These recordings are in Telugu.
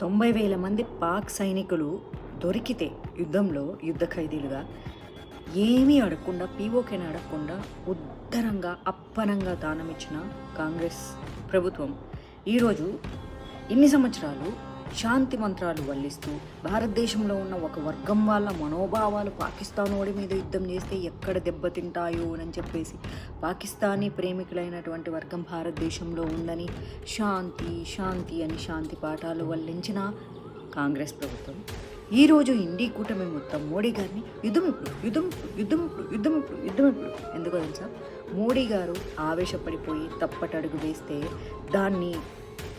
తొంభై వేల మంది పాక్ సైనికులు దొరికితే యుద్ధంలో యుద్ధ ఖైదీలుగా ఏమీ అడగకుండా పీఓకేని అడగకుండా ఉద్ధరంగా అప్పనంగా దానమిచ్చిన కాంగ్రెస్ ప్రభుత్వం. ఈరోజు ఇన్ని సంవత్సరాలు శాంతి మంత్రాలు వల్లిస్తూ భారతదేశంలో ఉన్న ఒక వర్గం వాళ్ళ మనోభావాలు పాకిస్తాన్ ఓడి మీద యుద్ధం చేస్తే ఎక్కడ దెబ్బతింటాయో అని చెప్పేసి పాకిస్తానీ ప్రేమికులైనటువంటి వర్గం భారతదేశంలో ఉందని శాంతి శాంతి అని శాంతి పాఠాలు వల్లించిన కాంగ్రెస్ ప్రభుత్వం. ఈరోజు ఇండి కూటమి మొత్తం మోడీ గారిని యుద్ధం ఇప్పుడు యుద్ధం ఇప్పుడు యుద్ధం ఇప్పుడు యుద్ధం ఇప్పుడు యుద్ధం ఇప్పుడు ఎందుకో తెలుసా? మోడీ గారు ఆవేశపడిపోయి తప్పటడుగు వేస్తే దాన్ని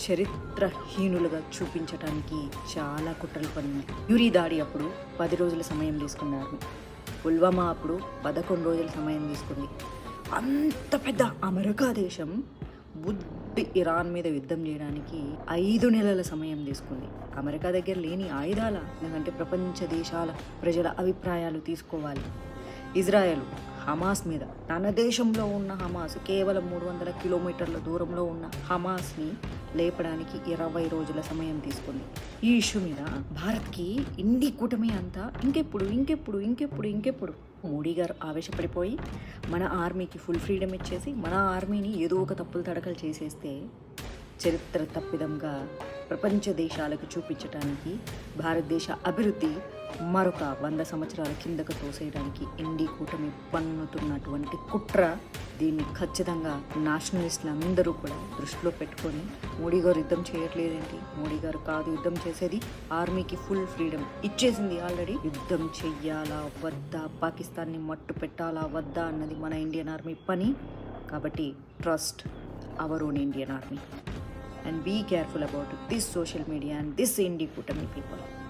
చరిత్రహీనులుగా చూపించడానికి చాలా కుట్రలు పడింది. యూరి దాడి అప్పుడు పది రోజుల సమయం తీసుకున్నారు. పుల్వామా అప్పుడు పదకొండు రోజుల సమయం తీసుకుంది. అంత పెద్ద అమెరికా దేశం బుద్ధి ఇరాన్ మీద యుద్ధం చేయడానికి ఐదు నెలల సమయం తీసుకుంది. అమెరికా దగ్గర లేని ఆయుధాల ఎందుకంటే ప్రపంచ దేశాల ప్రజల అభిప్రాయాలు తీసుకోవాలి. ఇజ్రాయెల్ హమాస్ మీద. తన దేశంలో ఉన్న హమాస్ కేవలం మూడు వందల కిలోమీటర్ల దూరంలో ఉన్న హమాస్ని లేపడానికి ఇరవై రోజుల సమయం తీసుకుంది. ఈ ఇష్యూ మీద భారత్కి ఇండి కూటమి అంతా ఇంకెప్పుడు ఇంకెప్పుడు ఇంకెప్పుడు ఇంకెప్పుడు మోడీ గారు ఆవేశపడిపోయి మన ఆర్మీకి ఫుల్ ఫ్రీడమ్ ఇచ్చేసి మన ఆర్మీని ఏదో ఒక తప్పులు తడకలు చేసేస్తే చరిత్ర తప్పిదంగా ప్రపంచ దేశాలకు చూపించడానికి భారతదేశ అభివృద్ధి మరొక వంద సంవత్సరాల కిందకు తోసేయడానికి ఇండి కూటమి పన్నుతున్నటువంటి కుట్ర దీన్ని ఖచ్చితంగా నేషనలిస్టులు అందరూ కూడా దృష్టిలో పెట్టుకొని మోడీ గారు యుద్ధం చేయట్లేదేంటి? మోడీ గారు కాదు యుద్ధం చేసేది. ఆర్మీకి ఫుల్ ఫ్రీడమ్ ఇచ్చేసింది ఆల్రెడీ యుద్ధం చెయ్యాలా వద్దా? పాకిస్తాన్ని మట్టు పెట్టాలా వద్దా అన్నది మన ఇండియన్ ఆర్మీ పని. కాబట్టి trust our own Indian army and be careful about this social media and this INDI కూటమి పీపుల్